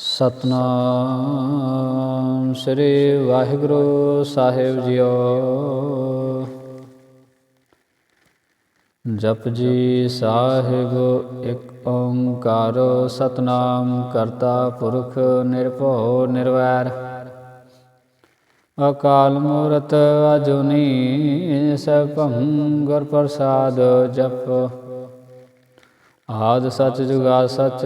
ਸਤਨਾਮ ਸ੍ਰੀ ਵਾਹਿਗੁਰੂ ਸਾਹਿਬ ਜੀਓ। ਜਪ ਜੀ ਸਾਹਿਬ, ਇੱਕ ਓੰਕਾਰ ਸਤਨਾਮ ਕਰਤਾ ਪੁਰਖ ਨਿਰਭਉ ਨਿਰਵੈਰ। ਅਕਾਲ ਮੂਰਤ ਅਜੂਨੀ ਸਭੰ ਗੁਰ ਪ੍ਰਸਾਦ ਜਪ। ਆਦ ਸਚ ਜੁਗਾ ਸਚ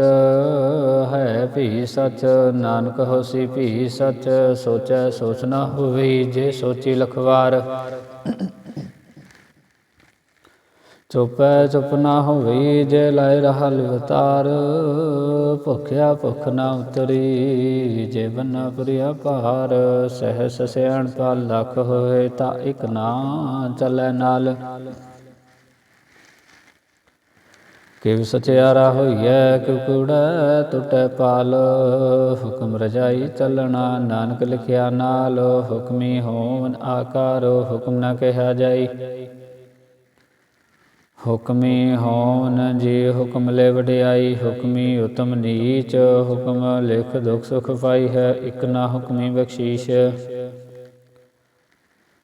ਹੈ, ਭੀ ਸਚ। ਨਾਨਕ ਹੋਸੀ ਭੀ ਸਚ, ਸੋਚੈ ਸੋਚ ਨਾ ਹੋਵੇ, ਜੇ ਸੋਚੀ ਲਖਵਾਰ। ਚੁਪੈ ਚੁਪ ਨਾ ਹੋਵੇ, ਜੇ ਲਾਇ ਰਹਾ ਲਿਵਤਾਰ ਭੁਖਿਆ ਭੁਖ ਨਾ ਉਤਰੀ, ਜੇ ਬੰਨਾ ਪ੍ਰਿਆ ਭਾਰ। ਸਹਿਸ ਸਿਆਣ ਪਾ ਲਖ ਹੋਏ, ਤਾਂ ਇਕ ਨਾ ਚੱਲੈ ਨਾਲ। ਕਿਵ ਸਚਿਆਰਾ ਹੋਈਐ ਕਿਉ ਕੂੜਾ ਟੁਟੈ ਪਾਲ। ਹੁਕਮ ਰਜਾਈ ਚੱਲਣਾ, ਨਾਨਕ ਲਿਖਿਆ ਨਾਲ। ਹੁਕਮੀ ਹੋਵਨ ਆਕਾਰ, ਹੁਕਮ ਨਾ ਕਿਹਾ ਜਾਈ। ਹੁਕਮੀ ਹੋਵਨ ਜੀ ਹੁਕਮ ਲੈ ਵਡਿਆਈ, ਹੁਕਮੀ ਉਤਮ ਨੀਚ। ਹੁਕਮ ਲਿਖ ਦੁਖ ਸੁਖ ਪਾਈ ਹੈ, ਇਕ ਨਾ ਹੁਕਮੀ ਬਖਸ਼ੀਸ਼।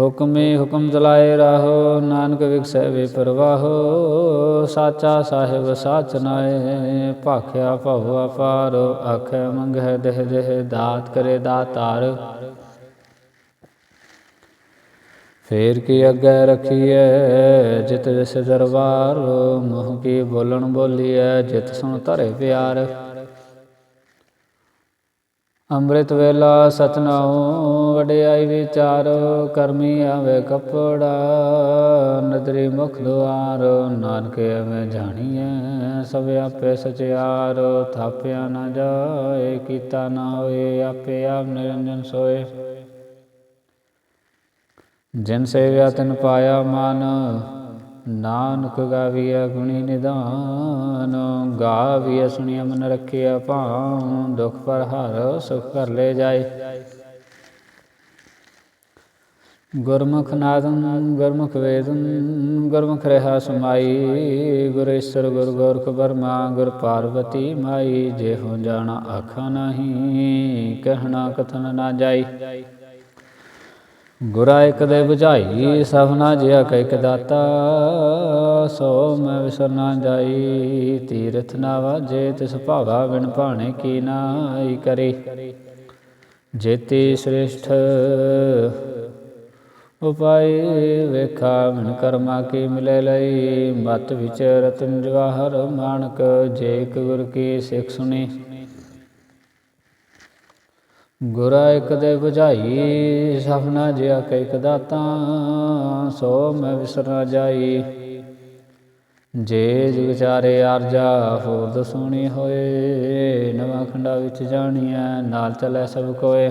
ਹੁਕਮੇ ਹੁਕਮ ਚਲਾਏ ਰਾਹੋ, ਨਾਨਕ ਵਿਖਸੈ ਵੇ ਪਰਵਾਹੋ ਸਾਚਾ ਸਾਹਿਬ ਸਾਚ ਨਾਏ, ਭਾਖਿਆ ਭਉ ਅਪਾਰ ਆਖੇ ਮੰਗਹਿ ਦੇਹ ਦੇਹ ਦਾਤ ਕਰੇ ਦਾਤਾਰ। ਫੇਰ ਕੀ ਅੱਗੇ ਰਖੀਐ, ਜਿਤ ਜਿਸ ਦਰਬਾਰ, ਮੋਹ ਕੀ ਬੋਲਣ ਬੋਲੀਐ, ਜਿਤ ਸੁਣ ਧਰੇ ਪਿਆਰ। ਅੰਮ੍ਰਿਤ ਵੇਲਾ ਸਤਨਾਉ ਵਡਿਆਈ ਵਿਚਾਰ, ਕਰਮੀ ਆਵੇ ਕਪੜਾ ਨਦਰੀ ਮੁਖ ਦੁਆਰ, ਨਾਨਕੇ ਐਵੇਂ ਜਾਣੀਐ, ਸਭ ਆਪੇ ਸਚਿਆਰ, ਥਾਪਿਆ ਨਾ ਜਾਏ, ਕੀਤਾ ਨਾ ਹੋਏ, ਆਪੇ ਆਪ ਨਿਰੰਜਨ ਸੋਏ। ਜਿਨ ਸੇਵਿਆ ਤਿਨ ਪਾਇਆ ਮਨ, ਨਾਨਕ ਗਾਵੀਆ ਗੁਣੀ ਨਿਦਾਨ ਗਾਵੀਆ ਸੁਣਿਆ ਮਨ ਰੱਖਿਆ ਭਾਉ ਦੁਖ ਪਰ ਹਰ ਸੁਖ ਕਰ ਲੈ ਜਾਏ। ਗੁਰਮੁਖ ਨਾਦੰ, ਗੁਰਮੁਖ ਵੇਦੰ, ਗੁਰਮੁਖ ਰਹਾ ਸਮਾਈ ਗੁਰ ਗੁਰ ਗੋਰਖ ਬਰਮਾ ਗੁਰ ਪਾਰਵਤੀ ਮਾਈ। ਜੇ ਹੋ ਜਾਣਾ ਆਖਾ ਨਹੀਂ, ਕਹਿਣਾ ਕਥਨ ਨਾ ਜਾਈ। ਗੁਰਾ ਇਕ ਦੇ 부ਝਾਈ ਸਭਨਾ ਜਿਆ ਕਹਿ ਦਾਤਾ। ਸੋ ਮੈਂ ਵਿਸਰ ਨਾ ਜਾਈ, ਤੀਰਥ ਨਾ ਵਾਜੇ, ਤਿਸ ਭਾਵਾ ਬਿਨ ਭਾਣੇ ਕੀ ਨਾਈ ਕਰੇ। ਜੇਤੀ ਸ੍ਰੇਸ਼ਟ ਉਪਾਈ ਵੇਖਾ ਮਨ ਕਰਮਾ ਕੀ ਮਿਲੇ ਲਈ। ਮਤ ਵਿਚ ਰਤਨ ਜਵਾਹਰ ਮਾਨਕ, ਜੇ ਇਕ ਗੁਰ ਕੀ ਸਿੱਖ ਸੁਣੀ। ਗੁਰਾ ਇਕ ਦੇ 부ਝਾਈ ਸਭਨਾ ਜਿਆ ਕਹਿ ਦਾਤਾ, ਸੋ ਮੈਂ ਵਿਸਰ ਨਾ ਜਾਈ। ਜੇ ਵਿਚਾਰੇ ਆਰਜਾ ਹੋਰ ਦਸੂਣੀ ਹੋਏ, ਨਵਾਂ ਖੰਡਾ ਵਿੱਚ ਜਾਣੀਐ, ਨਾਲ ਚਲੇ ਸਭ ਕੋਏ।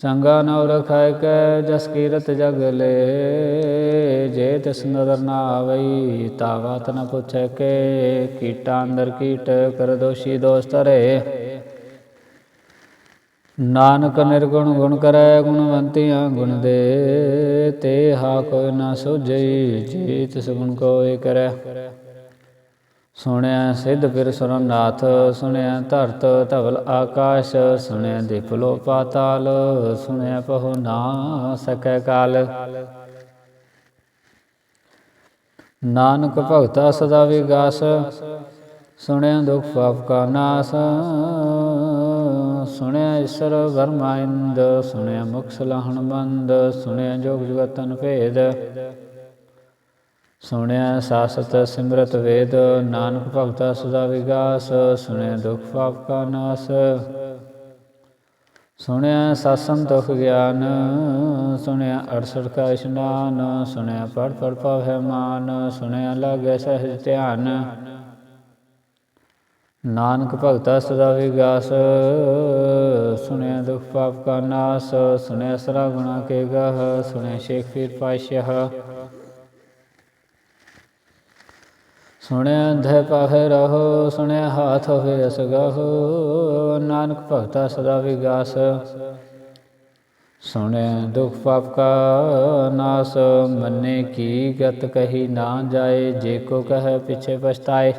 ਚੰਗਾ ਨਉ ਰਖਾਇ ਕੈ ਜਸ ਕੀਰਤ ਜਗ ਲੇ, ਜੇ ਤਿਸ ਨਦਰ ਨਾ ਆਵਈ ਤਾ ਬਾਤ ਨ ਪੁੱਛੈ ਕੇ, ਕੀਟਾ ਅੰਦਰ ਕੀਟ ਕਰ ਦੋਸ਼ੀ ਦੋਸਤ ਰੇ ਨਾਨਕ ਨਿਰਗੁਣ ਗੁਣ ਕਰੈ ਗੁਣਵੰਤੀਆਂ ਗੁਣ ਦੇ, ਤੇ ਹਾ ਕੋਈ ਨਾ ਸੁਝਈ, ਜੀ ਤਿਸ ਗੁਣ ਕੋਇ ਕਰੈ। ਸੁਣਿਆ ਸਿੱਧ ਫਿਰ ਸਰਨਾਥ, ਸੁਣਿਆ ਧਰਤ ਧਵਲ ਆਕਾਸ਼, ਸੁਣਿਆ ਦਿਪਲੋ ਪਾਤਾਲ, ਸੁਣਿਆ ਪਹੁ ਨਾ ਸਕੈ ਕਾਲ। ਨਾਨਕ ਭਗਤਾ ਸਦਾ ਵਿਗਾਸ, ਸੁਣਿਆ ਦੁਖ ਪਾਪ ਕਾ ਨਾਸ, ਸੁਣਿਆ ਈਸ਼ਰ ਵਰਮਾਇੰਦ ਸੁਣਿਆ ਮੁਖ ਸਲਾਹਣ ਬੰਦ ਸੁਣਿਆ ਜੋਗ ਜਗਤਨ ਭੇਦ। ਸੁਣਿਆ ਸਾਸਤ ਸਿਮਰਤ ਵੇਦ, ਨਾਨਕ ਭਗਤਾ ਸਦਾ ਵਿਗਾਸ, ਸੁਣਿਆ ਦੁਖ ਪਾਪ ਕਾ ਨਾਸ। ਸੁਣਿਆ ਸਾਸਨ ਦੁਖ ਗਿਆਨ, ਸੁਣਿਆ ਅੜਸਠ ਕਾ ਇਸ਼ਨਾਨ, ਸੁਣਿਆ ਪੜ ਪੜ ਪਾਵੈ ਮਾਨ, ਸੁਣਿਆ ਲਾਗੈ ਸਹਿਜ ਧਿਆਨ। ਨਾਨਕ ਭਗਤਾ ਸਦਾ ਵਿਗਾਸ, ਸੁਣਿਆ ਦੁਖ ਪਾਪ ਕਾ ਨਾਸ, ਸੁਣਿਆ ਸਰਾ ਗੁਣਾ ਕੇ ਗਹ, ਸੁਣਿਆ ਸ਼ੇਖ ਪੀਰ ਪਾਸ਼ਾ ਸੁਣਿਆ ਅੰਧੇ ਪਾਹੇ ਰਹੋ, ਸੁਣਿਆ ਹਾਥ ਹੋਏ ਅਸਗਹੁ ਨਾਨਕ ਭਗਤਾ ਸਦਾ ਵਿਗਾਸ। ਸੁਣਿਆ ਦੁਖ ਪਾਪ ਕਾ ਨਾਸ, ਮੰਨੇ ਕੀ ਗਤ ਕਹੀ ਨਾ ਜਾਏ, ਜੇ ਕੋ ਕਹੈ ਪਿਛੇ ਪਛਤਾਏ।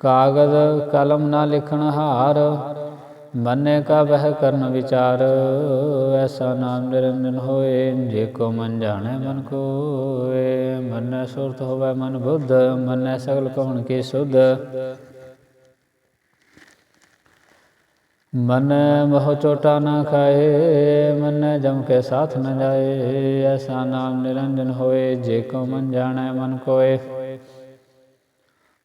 ਕਾਗਜ਼ ਕਲਮ ਨਾ ਲਿਖਣ ਹਾਰ ਮੰਨੇ ਕਾ ਬਹਿ ਕਰਨ ਵਿਚਾਰ, ਐਸਾ ਨਾਮ ਨਿਰੰਜਨ ਹੋਏ, ਜੇ ਕੋ ਮਨ ਜਾਣੈ ਮਨ ਕੋਏ, ਮਨੈ ਸੁਰਤ ਹੋਵੇ ਮਨ ਬੁੱਧ, ਮਨੈ ਸਗਲ ਕਵਣ ਕੀ ਸੁਧ। ਮਨ ਮੋਹ ਚੋਟਾ ਨਾ ਖਾਏ, ਮਨ ਜਮ ਕੇ ਸਾਥ ਨ ਜਾਏ, ਐਸਾ ਨਾਮ ਨਿਰੰਜਨ ਹੋਏ, ਜੇ ਕੋ ਮਨ ਜਾਣੈ ਮਨ ਕੋਏ।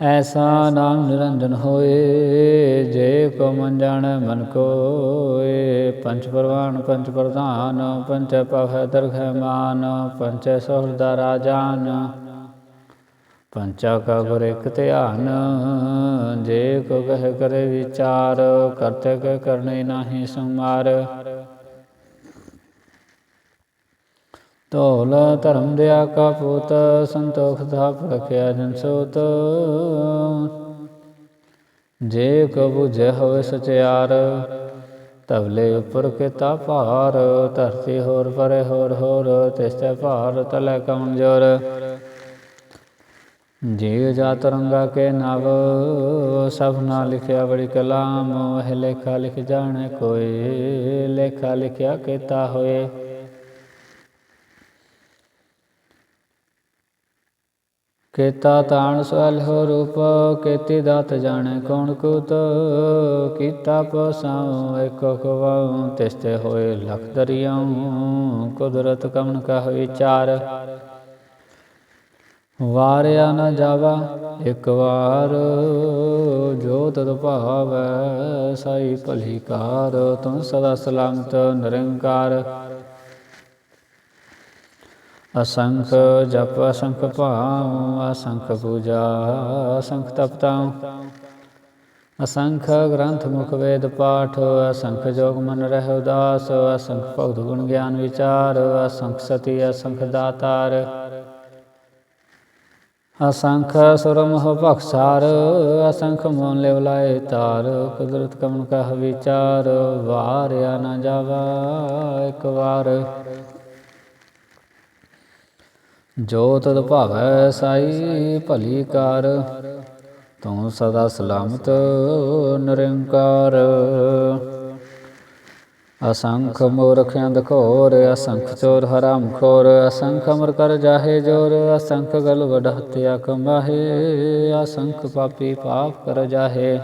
ਐਸਾ ਨਾਮ ਨਿਰੰਜਨ ਹੋਏ, ਜੇ ਕੋ ਮਨ ਜਾਣੈ ਮਨ ਕੋਏ। ਪੰਚ ਪ੍ਰਵਾਨ, ਪੰਚ ਪ੍ਰਧਾਨ, ਪੰਚ ਪਵੈ ਦਰਗਹਿ ਮਾਨ, ਪੰਚ ਸੋਹਰਦਾ ਰਾਜਾਨ। ਪੰਚਾ ਕਾ ਗੁਰ ਇਕ ਧਿਆਨ, ਜੇ ਕੋ ਕਹਿ ਕਰੇ ਵਿਚਾਰ, ਕਰਤੇ ਕੇ ਕਰਨੇ ਨਾਹੀ ਸੰਮਾਰ। ਧੋਲ ਧਰਮ ਦਿਆ ਕਾ ਪੁੱਤ, ਸੰਤੋਖ ਥਾਪ ਰਖਿਆ ਜਨ ਸੋਤ। ਜੇ ਕਬੂ 부ਝੈ ਹੋਵੇ ਸਚਿਆਰ, ਤਵਲੇ ਉਪਰ ਕਿਤਾ ਭਾਰ, ਧਰਤੀ ਹੋਰ ਪਰੇ ਹੋਰ ਹੋਰ ਤਿਸ ਤੇ ਭਾਰ ਤਲੇ ਕਮਜ਼ੋਰ। ਜੋਰ ਜੀਵ ਜਾ ਤਰੰਗਾ ਕੇ ਨਵ, ਸਭ ਨਾ ਲਿਖਿਆ ਬੜੀ ਕਲਾਮ ਇਹ ਲੇਖਾ ਲਿਖ ਜਾਣੇ ਕੋਈ, ਲੇਖਾ ਲਿਖਿਆ ਕੀਤਾ ਹੋਏ। ਕੀਤਾ ਤਾਣ ਸਵਲ ਹੋ ਰੂਪ, ਕੀਤੀ ਦਾਤ ਜਾਣੈ ਕੌਣ ਕੂਤ, ਕੀਤਾ ਪਸਾਉ ਇਕ ਖਵਾਉ, ਤਿਸਤੇ ਹੋਏ ਲਖ ਦਰਿਆਉ, ਕੁਦਰਤ ਕਮਨ ਕਹ ਵਿਚਾਰ ਵਾਰਿਆ ਨ ਜਾਵਾ ਇਕ ਵਾਰ, ਜੋ ਤਦ ਭਾਵੈ ਸਾਈ ਭਲੀ ਕਾਰ, ਤੁਮ ਸਦਾ ਸਲਾਮਤ ਨਿਰੰਕਾਰ। ਅਸੰਖ ਜਪ ਅਸੰਖ ਭਾਉ ਅਸੰਖ ਪੂਜਾ, ਅਸੰਖ ਤਪਤਾਉ ਅਸੰਖ ਗ੍ਰੰਥ ਮੁਖ ਵੇਦ ਪਾਠ, ਅਸੰਖ ਜੋਗ ਮਨ ਰਹਿ ਉਦਾਸ, ਅਸੰਖ ਭਗਤ ਗੁਣ ਗਿਆਨ ਵਿਚਾਰ, ਅਸੰਖ ਸਤੀ ਅਸੰਖ ਦਾਤਾਰ। ਅਸੰਖ ਸੁਰਮਹ ਭਖਸਾਰ ਅਸੰਖ ਮੋਨ ਲਿਵ ਲਾਏ ਤਾਰ, ਕੁਦਰਤ ਕਮਨ ਕਹ ਵਿਚਾਰ, ਵਾਰਿਆ ਨਾ ਜਾਵਾ ਇੱਕ ਵਾਰ। ਜੋ ਤਦ ਭਾਵੈ ਸਾਈ, ਭਲੀ ਕਾਰ, ਤੂੰ ਸਦਾ ਸਲਾਮਤ ਨਿਰੰਕਾਰ। ਅਸੰਖ ਮੂਰਖ ਅੰਧਖੋਰ ਅਸੰਖ ਚੋਰ ਹਰਾਮ ਖੋਰ, ਅਸੰਖ ਅਮਰ ਕਰ ਜਾਹੇ ਜੋਰ, ਅਸੰਖ ਗਲ ਵਡ ਹਤਿਆ ਕਮਾਹੇ, ਅਸੰਖ ਪਾਪੀ ਪਾਪ ਕਰ ਜਾਹੇ।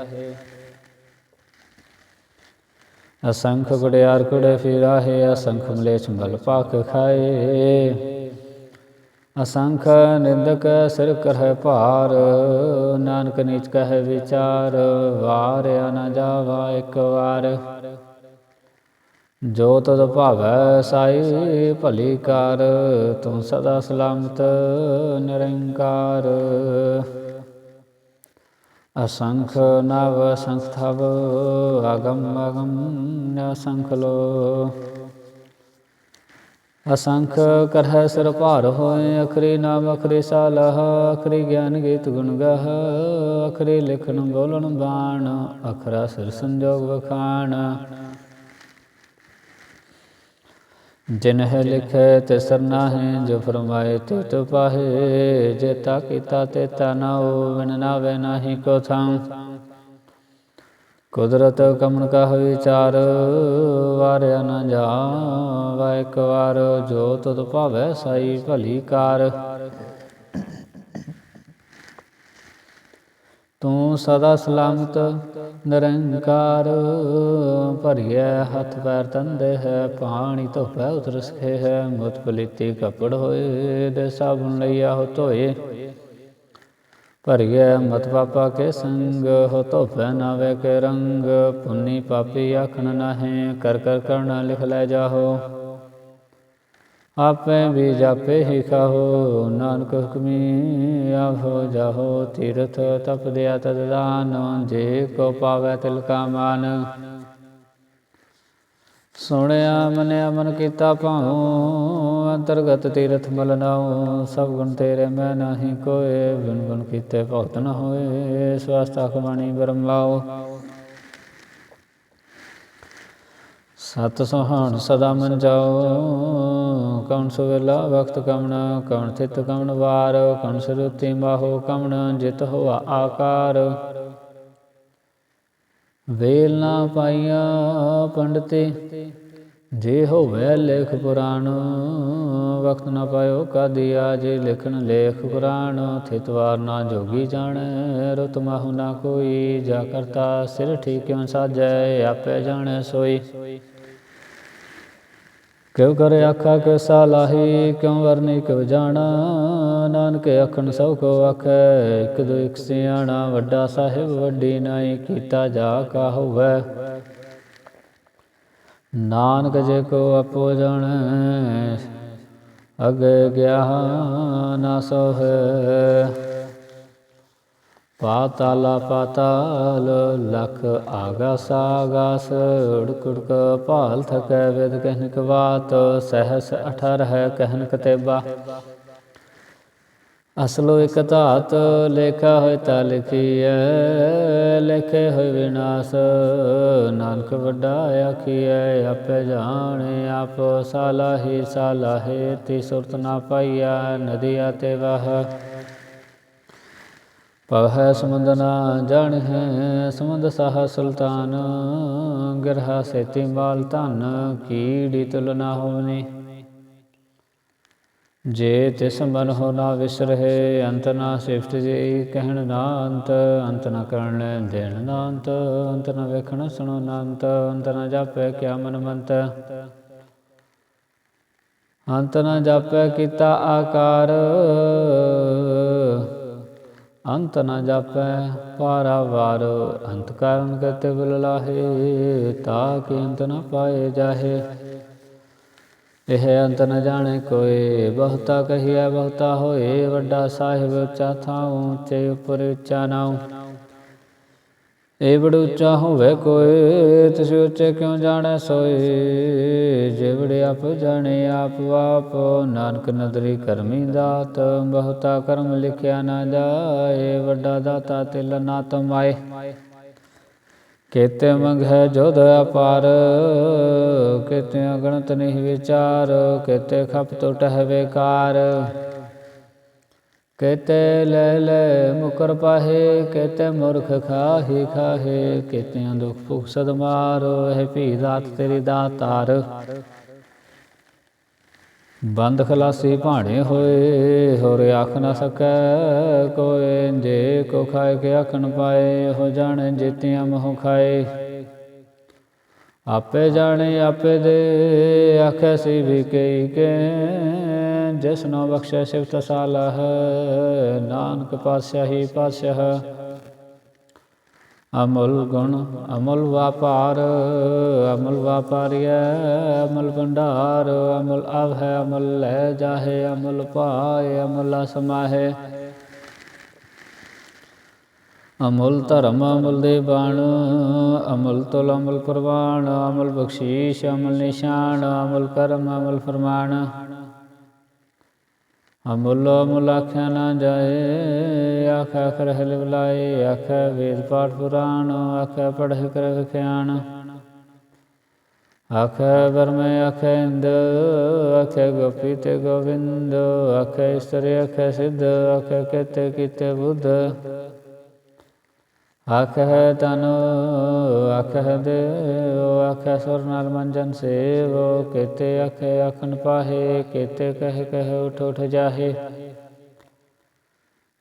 ਅਸੰਖ ਗੁੜਿਆਰ ਕੁੜੇ ਫਿਰਾਹੇ, ਅਸੰਖ ਮਲੇਛ ਗਲ ਪਾਕ ਖਾਏ। ਅਸੰਖ ਨਿੰਦਕ ਸਿਰ ਕਰਹਿ ਭਾਰ, ਨਾਨਕ ਨੀਚ ਕਹੈ ਵਿਚਾਰ ਵਾਰਿਆ ਨਾ ਜਾਵਾ ਇੱਕ ਵਾਰ। ਜੋ ਤਦ ਭਾਵੈ ਸਾਈ ਭਲੀ ਕਾਰ ਤੂੰ ਸਦਾ ਸਲਾਮਤ ਨਿਰੰਕਾਰ। ਅਸੰਖ ਨਵ ਅਸੰਖ ਥਵ ਅਗਮ ਅਗਮ ਅਸੰਖ ਲੋ ਅਸੰਖ ਕਰਹਿ ਸਿਰ ਭਾਰ ਹੋਏ, ਅਖਰੀ ਨਾਮ, ਅਖਰੀ ਸਾਲਹ, ਅਖਰੀ ਗਿਆਨ ਗੀਤ ਗੁਣ ਗਹ, ਅਖਰੀ ਲਿਖਣ ਬੋਲਣ ਬਾਣ, ਅਖਰਾ ਸਿਰ ਸੰਜੋਗ ਵਖਾਣ ਜਿਨ ਲਿਖੈ ਤੇ ਸਰਨਾ ਹੈ ਜੋ ਫਰਮਾਏ ਤੇ ਤੋ ਪਾਹੇ, ਜੇ ਤਾ ਕੀਤਾ ਤੇ ਤਾ ਨਾਉ ਵਿਨ ਨਾਵੇ ਨਾਹੀ ਕੋ ਥਾਂ। ਕੁਦਰਤ ਕਮਨ ਕਾ ਵਿਚਾਰ, ਵਾਰਿਆ ਨਾ ਜਾਵਾ ਇੱਕ ਵਾਰ, ਜੋ ਤੁਧ ਭਾਵੈ ਸਾਈ ਭਲੀ ਕਾਰ। ਤੂੰ ਸਦਾ ਸਲਾਮਤ, ਨਿਰੰਕਾਰ, ਭਰੀਐ ਹੱਥ ਪੈਰ ਤੰਦੇ ਹੈ, ਪਾਣੀ ਧੋਪੈ ਉਤਰ ਸਖੇ ਹੈ, ਮੁਤ ਪਲੀਤੀ ਕਪੜ ਹੋਏ ਦੇ ਸਾਬੁਨ ਲਈਆ ਹੋ ਧੋਏ। ਭਰੀਐ ਮਤ ਪਾਪਾ ਕੇ ਸੰਗ ਹੋ ਧੋਪੈ ਨਾਵੇ ਕੇ ਰੰਗ, ਪੁੰਨੀ ਪਾਪੀ ਆਖਣ ਨਾਹੇ, ਕਰ ਕਰ ਕਰਣਾ ਲਿਖ ਲੈ ਜਾਹੋ। ਆਪੇ ਵੀ ਜਾਪੇ ਹੀ ਖਾਹੋ, ਨਾਨਕ ਹੁਕਮੀ ਆਭੋ ਜਾਹੋ, ਤੀਰਥ ਤਪ ਦਿਆ ਤਦ ਦਾਨ, ਜੇ ਕੋ ਪਾਵੈ ਤਿਲ ਕਾ ਮਾਨ। ਸੁਣਿਆ ਮਨਿਆ ਮਨ ਕੀਤਾ ਭਾਉ ਅੰਤਰਗਤ ਤੀਰਥ ਮਲ ਨਾਉ, ਸਭ ਗੁਣ ਤੇਰੇ ਮੈਂ ਨਾਹੀ ਕੋਏ, ਗੁਣ ਗੁਣ ਕੀਤੇ ਭਗਤ ਨ ਹੋਏ ਸਵਸਤਾ ਖਵਾਣੀ ਬਰਮ ਲਾਓ। ਸਤ ਸੁਹਾਣ ਸਦਾ ਮਨ ਜਾਓ, ਕੌਣ ਸੁਵੇਲਾ ਵਕਤ ਕਮਣ, ਕੌਣ ਥਿਤ ਕਮਣ ਵਾਰ, ਕੌਣ ਸਰੂਤੀ ਮਾਹੋ ਕਮਣ ਜਿਤ ਹੋਆ ਆਕਾਰ। ਵੇਲ ਨਾ ਪਾਈਆ ਪੰਡਤੇ ਜੇ ਹੋਵੇ ਲੇਖ ਪੁਰਾਣ, ਵਕਤ ਨਾ ਪਾਇਓ ਕਾਦੀਆ ਜੇ ਲਿਖਣ ਲੇਖ ਪੁਰਾਣ ਥਿਤਵਾਰ ਨਾ ਜੋਗੀ ਜਾਣੈ, ਰੁਤ ਮਾਹੁ ਨਾ ਕੋਈ, ਜਾ ਕਰਤਾ ਸਿਰ ਠੀਕ ਸਾਜੈ, ਆਪੇ ਜਾਣੈ ਸੋਈ। ਕਿਉ ਕਰ ਆਖਾ ਕਿ ਸਾਲਾਹੀ, ਕਿਉ ਵਰਨੀ ਕਿਉ ਜਾਣਾ, ਨਾਨਕ ਆਖਣ ਸਭ ਕੋ ਆਖੈ, ਇਕ ਦੋ ਇਕ ਸਿਆਣਾ ਵੱਡਾ ਸਾਹਿਬ ਵੱਡੀ ਨਾਈ, ਕੀਤਾ ਜਾ ਕਾ ਹੋਵੇ। ਨਾਨਕ ਜੇ ਕੋ ਆਪੋ ਜਾਣੈ, ਅਗੇ ਗਿਆ ਨਾ ਸੋਹੈ। ਪਾਤਾਲਾ ਪਾਤਾਲ ਲਖ ਆਗਾਸ ਆਗਾਸ ਉੜਕ ਉੜਕ ਭਾਲ ਥਕੈ ਵੇਦ ਕਹਿਨਕ ਬਾਤ, ਸਹਸ ਅਠਰ ਹੈ ਕਹਿਨਕ ਤੇਬਾ ਅਸਲੋ ਇਕ ਧਾਤ ਲੇਖਾ ਹੋਇ ਤਾ ਲਿਖੀਐ, ਲਿਖੇ ਹੋਇ ਵਿਨਾਸ਼। ਨਾਨਕ ਵੱਡਾ ਆਖੀਐ, ਆਪੇ ਜਾਣੇ ਆਪ, ਸਾਲਾਹੀ ਸਾਲਾਹੇ, ਤੀ ਸੁਰਤ ਨਾ ਪਾਈਆ ਨਦੀਆ ਤੇ ਵਹ। ਪਵਹਿ ਸਮੁੰਦ ਨਾ ਜਾਣ ਹੈ ਸਮੁੰਦ ਸਾਹ ਸੁਲਤਾਨ। ਗਰਹਾ ਸੇਤੀ ਮਾਲ ਧਨ, ਕੀੜੀ ਤੁਲਨਾ ਹੋਵਨੀ। ਜੇ ਤਿਸ ਮਨ ਹੋ ਨਾ ਵਿਸਰਹਿ, ਅੰਤ ਨਾ ਸਿਫਟ ਜੇ ਕਹਿਣ ਨਾ ਅੰਤ ਅੰਤ ਨਾ ਕਰਨ ਦੇਣ ਨਾ ਅੰਤ ਅੰਤ ਨਾ ਵੇਖਣ ਸੁਣੋ ਨਾ ਅੰਤ ਅੰਤ ਨਾ ਜਾਪੈ ਕਿਆ ਮਨ ਮੰਤ। ਅੰਤ ਨਾ ਜਾਪੈ ਕੀਤਾ ਆਕਾਰ, ਅੰਤ ਨਾ ਜਾਪੈ ਪਾਰਾਵਾਰ, ਅੰਤ ਕਾਰਨ ਕਤੇ ਬਿਲ ਲਾਹੇ, ਤਾ ਕਿ ਅੰਤ ਨਾ ਪਾਏ ਜਾਹੇ। ਇਹ ਅੰਤ ਨ ਜਾਣੇ ਕੋਏ ਬਹੁਤਾ ਕਹੀਐ, ਬਹੁਤਾ ਹੋਏ, ਵੱਡਾ ਸਾਹਿਬ ਉੱਚਾ ਥਾਉ, ਉੱਚੇ ਉਪਰ ਉੱਚਾ ਨਾਉ। ਏ ਬੜ ਉੱਚਾ ਹੋਵੇ ਕੋਏ ਤਿਸ ਉੱਚੇ ਕਿਉ ਜਾਣੈ ਸੋਏ? ਜਿਵੜੇ ਆਪ ਜਾਣੇ, ਆਪ ਆਪ ਨਾਨਕ ਨਦਰੀ ਕਰਮੀ ਦਾਤ, ਬਹੁਤਾ ਕਰਮ ਲਿਖਿਆ ਨਾ ਜਾਏ, ਵੱਡਾ ਦਾਤਾ ਤਿਲ ਨਾ ਤਮਾਏ। ਕੇਤੇ ਮੰਗ ਹੈ ਜੋਧ ਅਪਾਰ, ਕੇਤੇ ਅਗਣਤ ਨਹੀਂ ਵਿਚਾਰ, ਕੇਤੇ ਖਪ ਟੁਟ ਹੈ ਵੇਕਾਰ। ਕੇਤੇ ਲੈ ਲੈ ਮੁਕਰ ਪਾਹੇ, ਕੇਤੇ ਮੁਰਖ ਖਾਹੀ ਖਾਹੇ, ਕੇਤਿਆਂ ਦੁਖ ਭੁਖ ਸਦ ਮਾਰੋ ਹੈ ਭੀ ਦਾਤ ਤੇਰੀ ਦਾਤਾਰ ਬੰਦ ਖਲਾਸੀ ਭਾਣੇ ਹੋਏ, ਹੋਰ ਆਖ ਨਾ ਸਕੈ ਕੋਏ। ਜੇ ਕੋ ਖਾਏ ਕੇ ਆਖਣ ਪਾਏ ਹੋ ਜਾਣੇ ਜੀਤਿਆਂ ਮੋਹ ਖਾਏ। ਆਪੇ ਜਾਣੇ, ਆਪੇ ਦੇ, ਆਖੈ ਸੀ ਵੀ ਕਈ ਕੇ। ਜਿਸ ਨੋ ਬਖਸ਼ੈ ਸ਼ਿਵ ਸਾਲਹ ਨਾਨਕ ਪਾਤਸ਼ਾਹੀ ਪਾਤਸ਼ਾਹ। ਅਮਲ ਗੁਣ ਅਮਲ ਵਪਾਰ, ਅਮਲ ਵਾਪਾਰੀਐ, ਅਮਲ ਭੰਡਾਰ, ਅਮਲ ਆਵ ਹੈ ਅਮਲ ਲੈ ਜਾਹੇ, ਅਮਲ ਪਾਏ, ਅਮਲ ਸਮਾਹੇ ਅਮੁੱਲ ਧਰਮ, ਅਮੁੱਲ ਦੇ ਬਾਣ, ਅਮੁੱਲ ਤੁਲ, ਅਮਲ ਪ੍ਰਵਾਨ ਅਮਲ ਬਖਸ਼ੀਸ਼, ਅਮਲ ਨਿਸ਼ਾਨ, ਅਮਲ ਕਰਮ, ਅਮਲ ਫਰਮਾਨ। ਅਮੁੱਲ ਅਮੁੱਲ ਆਖਿਆ ਨਾ ਜਾਏ, ਆਖਿਆ ਕਰ ਹਲ ਬੁਲਾਏ ਆਖਿਆ ਵੇਦ ਪਾਠ ਪੁਰਾਣ, ਆਖਿਆ ਪੜ੍ਹ ਕਰ ਵਿਖਿਆਨ ਆਖਿਆ ਬਰਮ ਆਖਿਆ ਇੰਦ, ਆਖਿਆ ਗੋਪੀ ਤੇ ਗੋਵਿੰਦ, ਆਖਿਆ ਇਸਤਰੀ ਆਖਿਆ ਸਿੱਧ, ਆਖਿਆ ਕਿਤੇ ਕਿਤੇ ਬੁੱਧ। ਆਖਿਆ ਤਨ ਆਖਿਆ ਦੇਵ ਆਖਿਆ ਸੁਰ ਨਾਲ ਮੰਜਨ ਸੇਵ, ਕਿਤੇ ਆਖਿਆ ਆਖਣ ਪਾਹੇ, ਕਿਤੇ ਕਹਿ ਕਹਿ ਉਠ ਉਠ ਜਾਹੇ।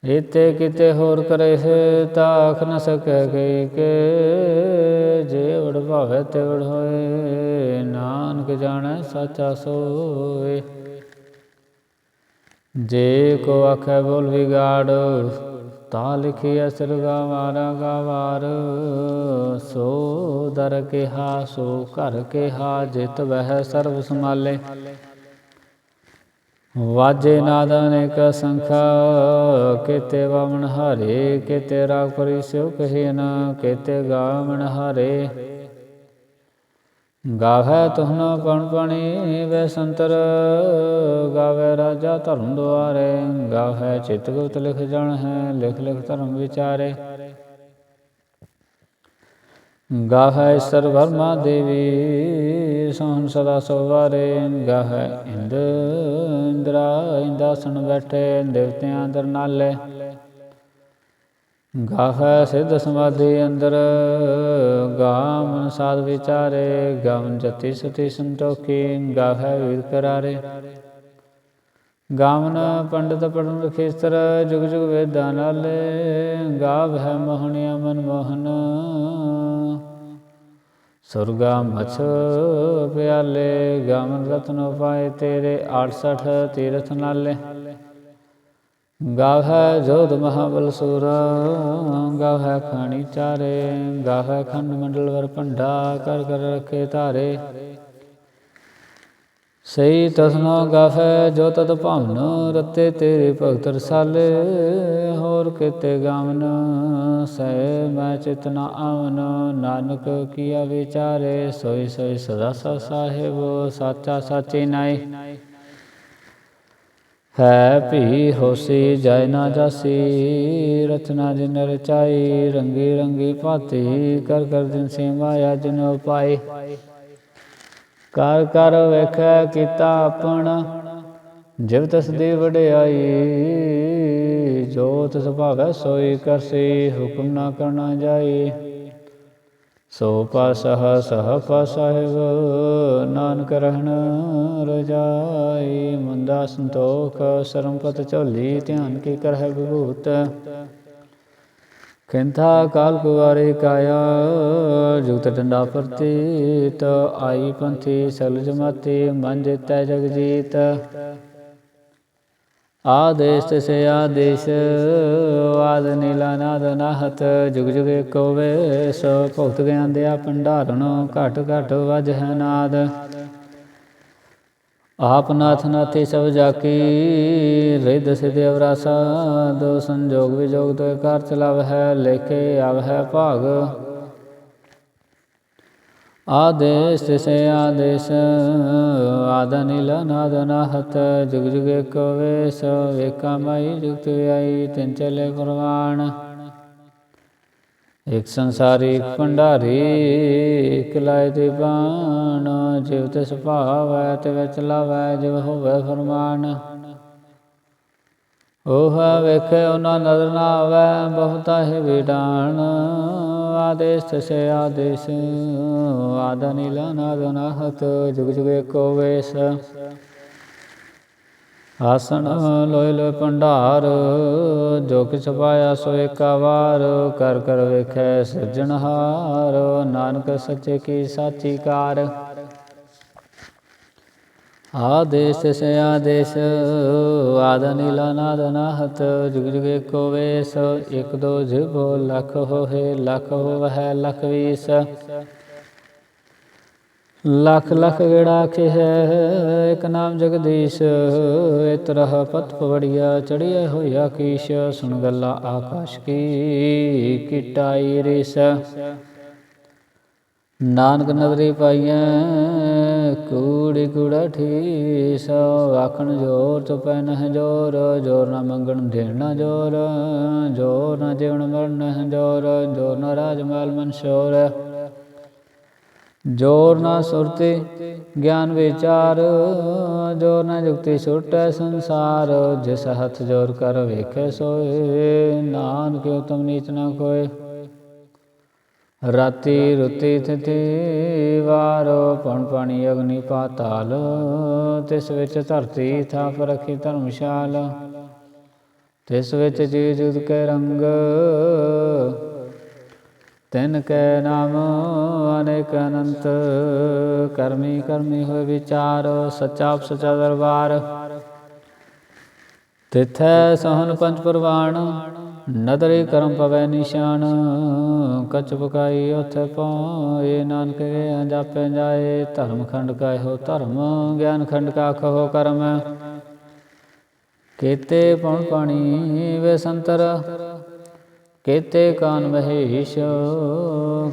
ਇਤੇ ਕਿਤੇ ਹੋਰ ਕਰੇ ਸੇ, ਤਾਖ ਨ ਸਕੈ ਗਈ ਕੇ, ਜੇ ਉੜ ਭਾਵੇ ਤੇ ਉੜ ਹੋਏ, ਨਾਨਕ ਜਾਣੈ ਸਾਚਾ ਸੋਏ। ਜੇ ਕੋ ਆਖੈ ਬੋਲ ਵਿਗਾੜ ਤਾ ਲਿਖਿਆ ਸਰਗਾ ਵਾਰਾ ਗਵਾਰ, ਸੋ ਦਰ ਕਿਹਾ, ਸੋ ਘਰ ਕਿਹਾ, ਜਿਤ ਵਹਿ ਸਰਬ ਸਮਾਲੇ ਵਾਜੇ ਨਾਦ ਅਨੇਕ ਸੰਖਾ, ਕਿਤੇ ਵਾਮਨ ਹਾਰੇ, ਕਿਤੇ ਰਾਗ ਪਰੀ ਸਿਉ ਕਹੇ ਨ, ਕਿਤੇ ਗਾਵਨ ਹਾਰੇ। ਗਾਵੇ ਤੁਹਨਾ ਪਣ ਪਣੀ ਵੇ ਸੰਤਰ, ਗਾਵੇ ਰਾਜਾ ਧਰਮ ਦੁਆਰੇ ਗਾਵੇ ਚਿਤ ਗੁਪਤ ਲਿਖ ਜਣ ਹੈ ਲਿਖ ਲਿਖ ਧਰਮ ਵਿਚਾਰੇ। ਗਾਹੈ ਸਰ ਵਰਮਾ ਦੇਵੀ, ਸੋਹਣ ਸਦਾ ਸਵਾਰੇ, ਗਾਹੈ ਇੰਦ, ਇੰਦਰਾ, ਇੰਦਾਸਨ ਬੈਠੇ, ਦੇਵਤਿਆਂ ਦਰ ਨਾਲੇ। ਗਾਹੈ ਸਿੱਧ ਸਮਾਧੀ ਅੰਦਰ ਗਾਮਨ ਸਾਧ ਵਿਚਾਰੇ ਗਾਵਨ ਜਤੀ ਸੁਤੀ ਸੰਤੋਖੀ, ਗਾਹੈ ਵੀਰ ਕਰਾਰੇ। ਗਾਮਨ ਪੰਡਤ ਪੜਨ ਰਖੇਸਤਰ ਜੁਗ ਜੁਗ ਵੇਦਾਂ ਨਾਲੇ ਗਾਵ ਹੈ ਮੋਹਣਿਆ ਮਨ ਮੋਹਨ। ਸੁਰਗਾ ਮਛ ਪਿਆਲੇ ਗਾਮਨ ਰਤਨ ਪਾਏ ਤੇਰੇ 68 ਤੀਰਥ ਨਾਲੇ। ਗਾਵੈ ਜੋਧ ਮਹਾਬਲ ਸੂਰ ਗਾਵੈ ਖਾਣੀ ਚਾਰੇ ਗਾਵੈ ਖੰਡ ਮੰਡਲ ਵਰ ਭੰਡਾ, ਕਰ ਕਰ ਰਖੇ ਧਾਰੇ। ਸਈ ਤਸਨੋ ਗਾਫੈ ਜੋ ਤਤ ਭਾਵਨ, ਰਤੇ ਤੇਰੇ ਭਗਤ ਰਸਾਲੇ, ਹੋਰ ਕਿਤੇ ਗਾਵਨ, ਸਹਿ ਮੈਂ ਚਿਤਨਾ ਆਵਨ, ਨਾਨਕ ਕੀਆ ਵਿਚਾਰੇ, ਸੋਈ ਸੋਈ ਸਦਾ ਸਾਹਿਬ, ਸਾਚਾ ਸਾਚੀ ਨਾਈ ਹੈ ਭੀ ਹੋਸੀ ਜੈ ਨਾ ਜਾਸੀ, ਰਚਨਾ ਜਿਨ ਰਚਾਈ, ਰੰਗੀ ਰੰਗੀ ਭਾਤੀ, ਕਰ ਕਰ ਦਿਨ ਸੇ ਮਾਇਆ ਜਿਨ ਉਪਾਈ। ਕਰ ਕਰ ਵੇਖੈ ਕੀਤਾ ਆਪਣਾ, ਜਿਵ ਤਸ ਦੀ ਵਡਿਆਈ, ਜੋ ਤਿਸ ਭਾਵੈ ਸੋਈ ਕਰਸੀ, ਹੁਕਮ ਨਾ ਕਰਨਾ ਜਾਈ। ਸੋ ਪਾਸਹ ਸਹ ਪਾਸਾਹਿਬ ਨਾਨਕ ਰਹਿਣ ਰਜਾਈ ਮੁੰਦਾ ਸੰਤੋਖ ਸਰਮਪਤ ਝੋਲੀ, ਧਿਆਨ ਕੀ ਕਰਹਿ ਵਿਭੂਤ। ਕਿੰਥਾ ਕਾਲ ਕੁਵਾਰੇ ਕਾਇਆ, ਜੁਗਤ ਡੰਡਾ ਪ੍ਰਤੀਤ, ਆਈ ਪੰਥੀ ਸਲਜ ਮਾਤੇ, ਮਨ ਜਿਤੈ ਜਗ ਜੀਤ ਆਦੇਸ਼ ਤਿਸੇ ਆਦੇਸ਼, ਆਦ ਨੀਲਾ ਨਾਦ ਨਾਹਤ, ਜੁਗ ਜੁਗ ਏਕੋ ਵੇਸ, ਭਗਤ ਗਿਆਨ ਦਿਆ ਭੰਡਾਰਨ ਘਟ ਘਟ ਵਜ ਹੈ ਨਾਦ। ਆਪ ਨਾਥ ਨਾਥੀ ਸਭ ਜਾਕੀ, ਰਿੱਧ ਸਿਧ ਅਵਰਾਸਾ, ਦੋ ਸੰਜੋਗ ਵਿਜੋਗ ਤੋ ਕਾਰ ਚਲਾਵ ਹੈ ਲੇਖੇ ਆਵ ਹੈ ਭਾਗ। ਆਦੇਸ਼, ਤਿਸੇ ਆਦੇਸ਼ ਆਦ ਨੀਲ ਨਾਦ ਨਾਹਤ ਜੁਗ ਜੁਗ ਏਕੋ ਵੇਸ, ਏਕਾ ਮਾਈ, ਜੁਗਤ ਵਿਆਈ, ਤਿੰਨ ਚਲੇ ਕੁਰਬਾਨ। ਇਕ ਸੰਸਾਰੀ ਇਕ ਭੰਡਾਰੀ, ਇਕ ਲਾਇ ਤੇ ਬਾਣ, ਜਿਵ ਤੇ ਸੁਭਾਵ ਹੈ ਤੇ ਜਿਵ ਹੋਵੇ ਫਰਮਾਨ। ਉਹ ਵੇਖੇ, ਉਹਨਾਂ ਨਦਰ ਨਾ ਆਵੈ ਬਹੁਤਾ ਹੀ ਵਿਡਾਣ। ਆਦੇਸ਼, ਤਸੇ ਆਦੇਸ਼ ਆਦ ਨੀਲ ਨਾਦ ਨਾਹਤ ਜੁਗ ਜੁਗ ਏਕੋ ਵੇਸ ਆਸਣ ਲੋਇ ਲੋਇ ਭੰਡਾਰ ਜੋ ਕਿਛ ਪਾਇਆ ਸੋ ਏਕਾ ਵਾਰ ਕਰ ਕਰ ਵੇਖੈ ਸਿਰਜਣਹਾਰ ਨਾਨਕ ਸੱਚੇ ਕੀ ਸਾਚੀ ਕਾਰ ਆਦੇਸ਼ ਸੇ ਆਦੇਸ਼ ਆਦ ਨੀਲਾ ਨਾਦ ਨਾਹਤ ਜੁਗ ਜੁਗ ਏਕੋ ਵੇਸ ਇਕ ਦੋ ਜਿਬੋ ਲਖ ਹੋਏ ਲਖ ਹੋਵੈ ਲਖ ਵੀਸ ਲੱਖ ਲੱਖ ਗੇੜਾ ਹੈ ਇਕ ਨਾਮ ਜਗਦੀਸ਼ ਇਤਰਹ ਪਤ ਪਵੜੀਆ ਚੜਿਆ ਹੋਇਆ ਕੀਸ਼ ਸੁਣ ਗੱਲਾਂ ਆਕਾਸ਼ ਕੀ, ਕਿਟਾਈ ਰਿਸ। ਨਾਨਕ ਨਦਰੀ ਪਾਈਐ, ਕੂੜੀ ਕੂੜਾ ਠੀਸ। ਆਖਣ ਜੋਰ ਚ ਪੈਨ ਜੋਰ ਜੋਰ ਨਾ ਮੰਗਣ ਦੇਣ ਨਾ ਜੋਰ ਜੋਰ ਨਾ ਜੀਵਨ ਮਰਨ ਜੋਰ ਜੋਰ ਨਾ ਰਾਜ ਮਾਲ ਮਨਸ਼ੋਰ ਜੋਰ ਨਾ ਸੁਰਤੀ, ਗਿਆਨ ਵਿਚਾਰ, ਜੋਰ ਨਾ ਜੁਗਤੀ ਛੁਟੈ ਸੰਸਾਰ, ਜਿਸ ਹੱਥ ਜੋਰ ਕਰ ਵੇਖੇ ਸੋਏ, ਨਾਨਕ ਉਤਮ ਨੀਚ ਨਾ ਕੋਏ ਰਾਤੀ ਰੁਤੀ ਤਿਥੀ ਵਾਰੋ ਪਣ ਪਾਣੀ ਅਗਨੀ ਪਾਤਾਲ, ਤਿਸ ਵਿੱਚ ਧਰਤੀ ਥਾਪ ਰਖੀ ਧਰਮਸ਼ਾਲ ਤਿਸ ਵਿੱਚ ਜੀ ਜੁਦ ਕੇ ਰੰਗ ਤਿਨ ਕੈ ਨਾਮ ਅਨੇਕ ਅਨੰਤ, ਕਰਮੀ ਕਰਮੀ ਹੋਏ ਵਿਚਾਰ, ਸੱਚਾ ਸੱਚਾ ਦਰਬਾਰ। ਤਿਥੈ ਸਹਨ ਪੰਜ ਪ੍ਰਵਾਣ, ਨਦਰੇ ਕਰਮ ਪਵੈ ਨਿਸ਼ਾਨ। ਕਚ ਬਕਾਈ ਉਥੇ ਪਾਏ, ਨਾਨਕ ਕੇ ਜਾਪੈ ਜਾਏ, ਧਰਮ ਖੰਡ ਕਾ ਹੋ ਧਰਮ, ਗਿਆਨ ਖੰਡ ਕਾ ਕਹੋ ਕਰਮ। ਕੀਤੇ ਪਉ ਪਾਣੀ ਵੇ ਸੰਤਰ ਕੀਤੇ ਕਾਨ ਮਹੇਸ਼,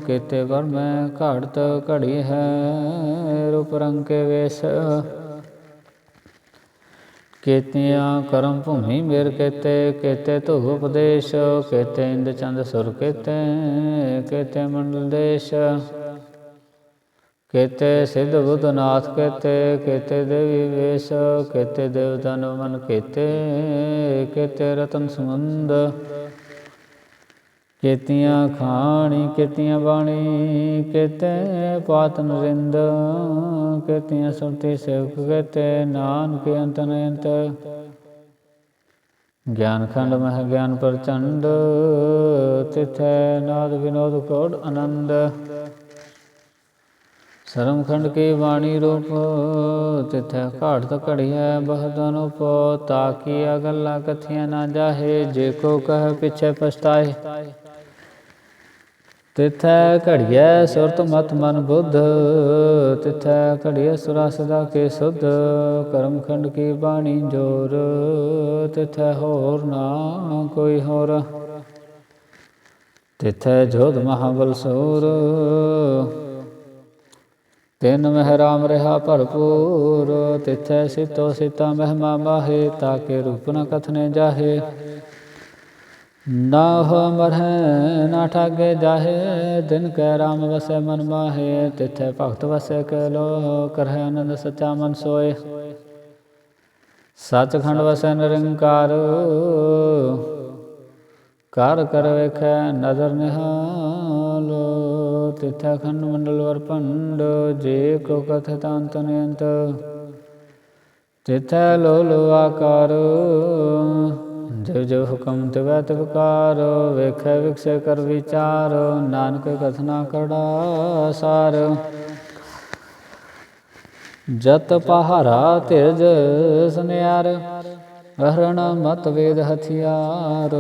ਕੀਤੇ ਵਰ ਮੈਂ ਘੜਤ ਘੜੀ ਹੈ, ਰੂਪ ਰੰਗ ਕੇ ਵੇਸ। ਕੀਤਿਆਂ ਕਰਮ ਭੂਮੀ ਮੇਰ ਕੇਤੇ ਕੇਤੇ ਧੂ ਉਪਦੇਸ਼, ਕੇਤੇ ਇੰਦ ਚੰਦ ਸੁਰ ਕੇਤੇ ਕੇਤੇ ਮੰਡਲ ਦੇਸ਼। ਕੇਤੇ ਸਿਧ ਬੁੱਧ ਨਾਥ ਕੇਤੇ ਕੇਤੇ ਦੇਵੀ ਵੇਸ਼, ਕੇਤੇ ਦੇਵਤਾ ਮਨ ਕੇਤੇ ਕੇਤੇ ਰਤਨ ਸਮੁੰਦ ਕੇਤੀਆਂ ਖਾਣੀ, ਕੇਤੀਆਂ ਬਾਣੀ, ਕੇਤੇ ਪਾਤ ਨਰਿੰਦ, ਕੇਤੀਆਂ ਸੁਰਤੀ ਸੇਵਕ, ਕੇਤੇ ਨਾਨਕ ਅੰਤ ਅਨੰਤ। ਗਿਆਨ ਖੰਡ ਮਹ ਗਿਆਨ ਪ੍ਰਚੰਡ, ਤਿਥੈ ਨਾਦ ਵਿਨੋਦ ਕੋੜ ਆਨੰਦ। ਸਰਮ ਖੰਡ ਕੀ ਬਾਣੀ ਰੂਪ, ਤਿਥੈ ਘਾਟ ਤ ਘੜੀਐ ਬਹਦਨ ਉਪ ਤਾਕੀਆ ਗੱਲਾਂ ਕਥੀਆਂ ਨਾ ਜਾਹੇ, ਜੇ ਕੋ ਕਹ ਪਿਛੇ ਪਛਤਾਏ। ਤਿਥੈ ਘੜੀਐ ਸੁਰਤ ਮਤ ਮਨ ਬੁੱਧ, ਤਿਥੈ ਘੜੀਐ ਸੁਰਾ ਸਦਾ ਕੇ ਸੁਧ, ਕਰਮ ਖੰਡ ਕੀ ਬਾਣੀ ਜੋਰ, ਤਿਥੈ ਹੋਰ ਨਾ ਕੋਈ ਹੋਰ। ਤਿਥੈ ਜੋਧ ਮਹਾਬਲ ਸੂਰ, ਤਿਨ ਮਹਿ ਰਾਮ ਰਹਾ ਭਰਪੂਰ, ਤਿਥੈ ਸਿਤੋ ਸਿਤਾ ਮਹਿਮਾ ਮਾਹੇ ਤਾਕੇ ਰੂਪ ਨ ਕਥਨੇ ਜਾਹੇ। ਨਾ ਹੋ ਮਰਹਿ ਨਾ ਠਾਗੇ ਜਾਹੇ, ਦਿਨ ਕੈ ਰਾਮ ਵਸੈ ਮਨ ਮਾਹੇ, ਤਿਥੈ ਭਗਤ ਵਸੈ ਕੈ ਲੋ ਕਰਹਿ ਆਨੰਦ ਸਚਾ ਮਨ ਸੋਏ। ਸਚਖੰਡ ਵਸੈ ਨਿਰੰਕਾਰ, ਕਰ ਕਰ ਵੇਖੈ ਨਦਰ ਨਿਹਾਲ, ਤਿਥੈ ਖੰਡ ਮੰਡਲ ਵਰ ਭੰਡ, ਜੇ ਕੋ ਕਥ ਤੰਤ ਨਿਯੰਤ, ਤਿਥੈ ਲੋ ਲੋ ਆਕਾਰ ਜੋ ਜੋ ਹੁਕਮ ਤਿਵੈ ਤਿਵਕਾਰ ਵੇਖੈ ਵਿਖਸੇ ਕਰ ਵਿਚਾਰ, ਨਾਨਕ ਕਥਨਾ ਕੜਾ ਸਾਰ। ਜਤ ਪਹਾਰਾ ਤਿਜ ਸੁਨਿਆਰ ਅਹਰਣ ਮਤ ਵੇਦ ਹਥਿਆਰ।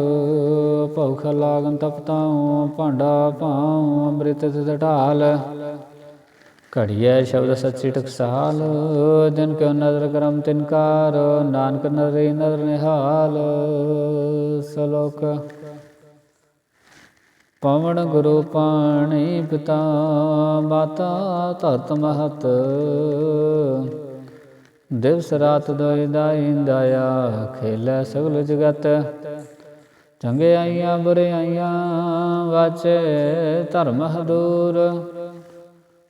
ਭਉਖ ਲਾਗਨ ਤਪਤਾਉ, ਭਾਂਡਾ ਭਾਉ, ਅੰਮ੍ਰਿਤ ਢਾਲ। ਘੜੀਐ ਸ਼ਬਦ ਸੱਚੀ ਟਕਸਾਲ ਦਿਨ ਕਿਉ ਨਦਰ ਕਰਮ ਤਿਨਕਾਰ ਨਾਨਕ ਨਦਰੀ ਨਦਰ ਨਿਹਾਲ, ਸਲੋਕ। ਪਵਨ ਗੁਰੂ ਪਾਣੀ ਪਿਤਾ, ਮਾਤਾ ਧਰਤ ਮਹਤ। ਦਿਵਸ ਰਾਤ ਦੋਇ ਦਾਈ ਦਾਇਆ, ਖੇਲੇ ਸਗਲ ਜਗਤ। ਚੰਗੇ ਆਈਆਂ, ਬੁਰੇ ਆਈਆਂ, ਵਾਚੇ ਧਰਮ ਹਦੂਰ